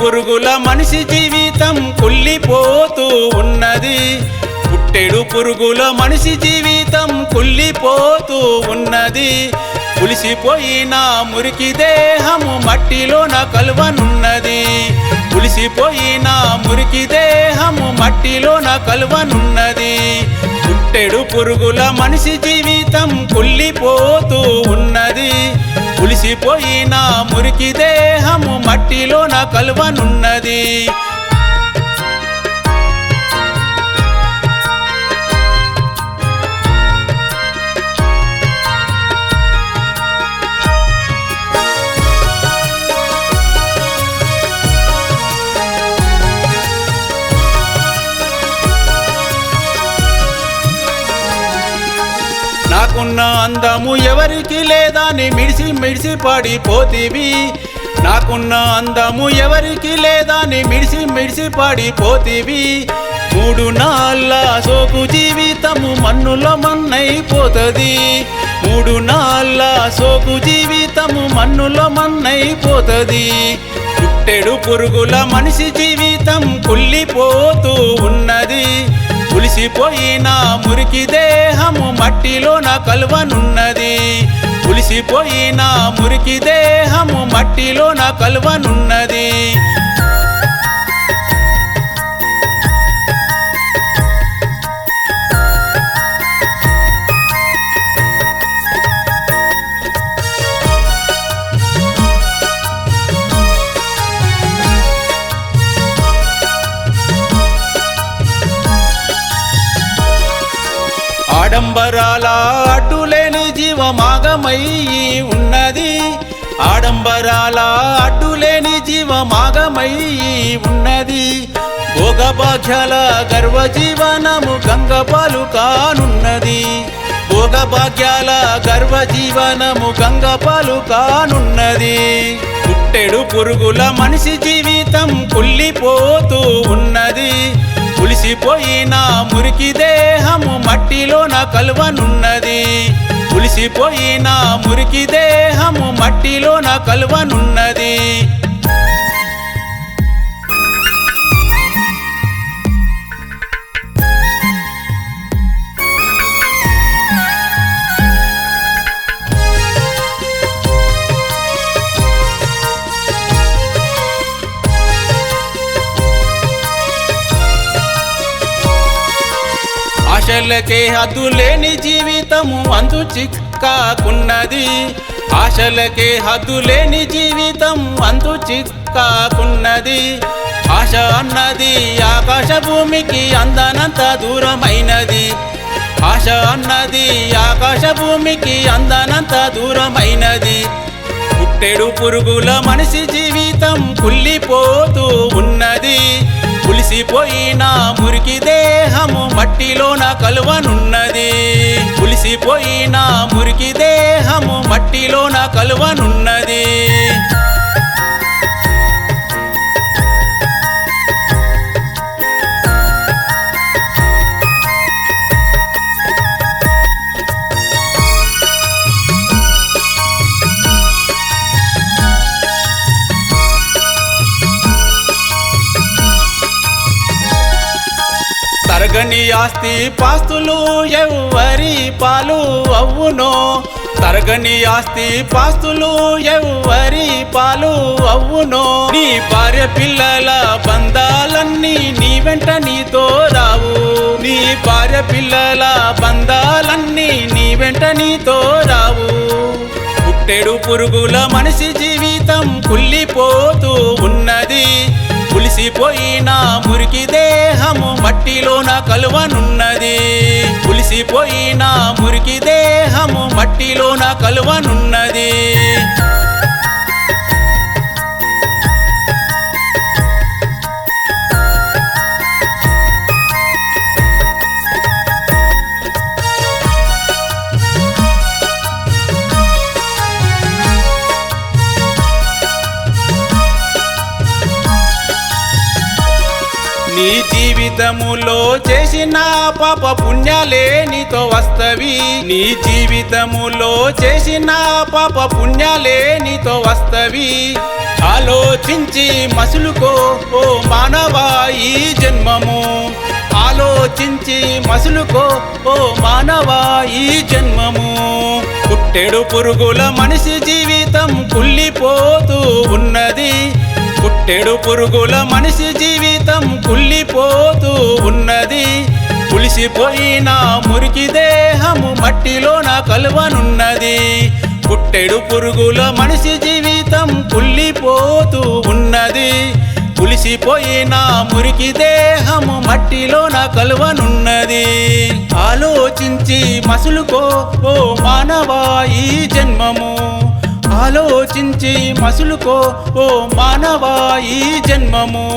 పురుగుల మనిషి జీవితం కుల్లిపోతూ ఉన్నది. పుట్టెడు పురుగుల మనిషి జీవితం కుల్లిపోతూ ఉన్నది. పులిసిపోయిన మురికి దేహము మట్టిలోన కలువనున్నది. పులిసిపోయిన మురికి దేహము మట్టిలోన కలువనున్నది. పుట్టెడు పురుగుల మనిషి జీవితం కుల్లిపోతూ పులిసిపోయిన మురికి దేహము మట్టిలోన కలువనున్నది. అందము ఎవరికి లేదని మిడిసి మిడిసి పడిపోతివి. నాకున్న అందము ఎవరికి లేదని మిడిసి మిడిసి పడిపోతివి. మూడు నాళ్ళ సోకు జీవితము మన్నులో మన్నైపోతుంది. మూడు నాళ్ళ సోకు జీవితము మన్నులో మన్నైపోతుంది. పుట్టెడు పురుగుల మనిషి జీవితం కుళ్ళిపోతూ ఉన్నది. పులిసిపోయిన మురికి దేహము మట్టిలోన కలువనున్నది పులిసిపోయిన మురికి దేహము మట్టిలోన కలువనున్నది ఆడంబరాల అడ్డులేని జీవమాగమయ్యి ఉన్నది. ఆడంబరాల అడ్డులేని జీవమాగమయ్యి ఉన్నది. భోగభాగ్యాల గర్వ జీవనము గంగపాలు కానున్నది. భోగభాగ్యాల గర్వ జీవనము గంగపాలు కానున్నది. పుట్టెడు పురుగుల మనిషి జీవితం కుళ్ళిపోతూ ఉన్నది. పులిసిపోయిన మురికి దేహము మట్టిలోన కలువనున్నది పులిసిపోయిన మురికి దేహము మట్టిలోన కలువనున్నది ఆశలకే హద్దులేని జీవితము అందు చిక్కాకున్నది. ఆశలకే హద్దులేని జీవితం అందు చిక్కాకున్నది. ఆశ అన్నది ఆకాశ భూమికి అందనంత దూరమైనది. ఆశ అన్నది ఆకాశ భూమికి అందనంత దూరమైనది. పుట్టెడు పురుగుల మనిషి జీవితం కుళ్ళిపోతూ ఉన్నది. పులిసిపోయిన మురికి దేహము మట్టిలోన కలువనున్నది. పులిసిపోయిన మురికి దేహము మట్టిలోన కలువనున్నది. తరగని ఆస్తి పాస్తులు ఎవ్వరి పాలు అవ్వునో తరగని ఆస్తి పాస్తులు ఎవ్వరి పాలు అవ్వునో నీ భార్య పిల్లల బంధాలన్నీ నీ వెంట నీతో రావు. నీ భార్య పిల్లల బంధాలన్నీ నీ వెంట నీతో రావు. పుట్టెడు పురుగుల మనిషి జీవితం కుళ్ళిపోతూ ఉన్నది. పులిసిపోయిన మురికి దేహము మట్టిలోన కలువనున్నది. పులిసిపోయిన మురికి దేహము మట్టిలోన కలువనున్నది. నీ జీవితములో చేసిన పాప పుణ్యాలే నీతో వస్తవి. నీ జీవితములో చేసిన పాప పుణ్యాలే నీతో వస్తవి. ఆలోచించి మసులుకో ఓ మానవా ఈ జన్మము. ఆలోచించి మసులుకో ఓ మానవా ఈ జన్మము. పుట్టెడు పురుగుల మనిషి జీవితం కుళ్ళిపోతూ ఉన్నది. పుట్టెడు పురుగుల మనిషి జీవితం కుళ్ళిపోతూ ఉన్నది. పులిసిపోయిన మురికి దేహము మట్టిలోన కలువనున్నది. పుట్టెడు పురుగుల మనిషి జీవితం కుళ్ళిపోతూ ఉన్నది. పులిసిపోయిన మురికి దేహము మట్టిలోన కలువనున్నది. ఆలోచించి మసులుకో ఓ మానవా ఈ జన్మము. ఆలోచించి మసులుకో ఓ మానవా ఈ జన్మము.